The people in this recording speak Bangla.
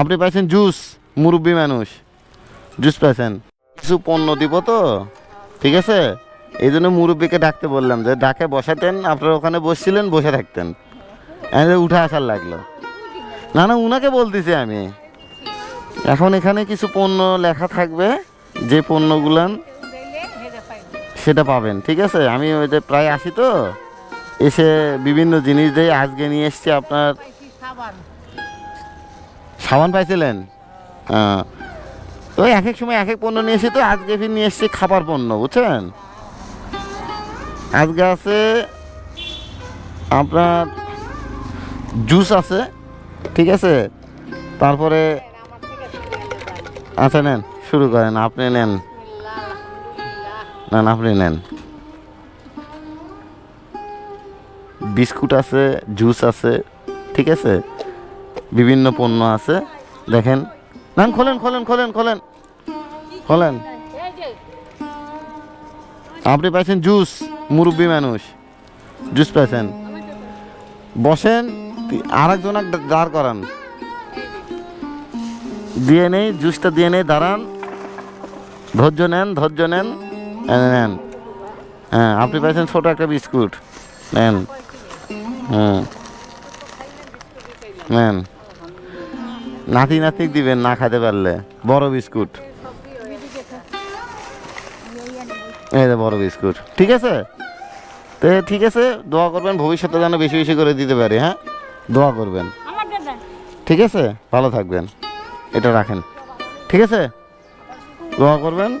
আপনি পাইছেন জুস, মুরব্বী মানুষ। জুস পাইছেন। কিছু পণ্য দিব তো, ঠিক আছে? এই জন্য মুরব্বীকে ডাকতে বললাম যে, ডাকে বসাতেন, আপনারা ওখানে বসছিলেন, বসে থাকতেন। উঠে আসার লাগল। না না, উনাকে বলতেছি আমি। এখন এখানে কিছু পণ্য লেখা থাকবে, যে পণ্যগুলান সেটা পাবেন, ঠিক আছে? আমি ওই যে প্রায় আসি তো, এসে বিভিন্ন জিনিস দিয়ে আজকে নিয়ে এসছি আপনার সাবান পাইছিলেন? হ্যাঁ। তো এক এক সময় এক এক পণ্য নিয়ে এসে তো আজকে ফির নিয়ে এসছি খাবার পণ্য, বুঝছেন? আজকে আছে আপনার জুস আছে, ঠিক আছে? তারপরে আচ্ছা নেন, শুরু করেন, আপনি নেন। না আপনি নেন। বিস্কুট আছে, জুস আছে, ঠিক আছে? বিভিন্ন পণ্য আছে। দেখেন। না খোলেন খোলেন খোলেন খোলেন। খোলেন। আপনি পাইছেন জুস, মুরব্বী মানুষ। জুস পাইছেন। বসেন আর একজন দাঁড় করান। দিয়ে নেই, জুসটা দিয়ে নেই, দাঁড়ান। ধৈর্য নেন ধৈর্য নেন। নেন। হ্যাঁ আপনি পাইছেন ছোট একটা বিস্কুট। নেন। হুম। নেন। নাতি নাতিক দিবেন না খাইতে পারলে। বড় বিস্কুট। এই বড় বিস্কুট। ঠিক আছে? তো ঠিক আছে দোয়া করবেন ভবিষ্যতে যেন বেশি বেশি করে দিতে পারি হ্যাঁ? দোয়া করবেন। ঠিক আছে? ভালো থাকবেন। এটা রাখেন। ঠিক আছে? দোয়া করবেন।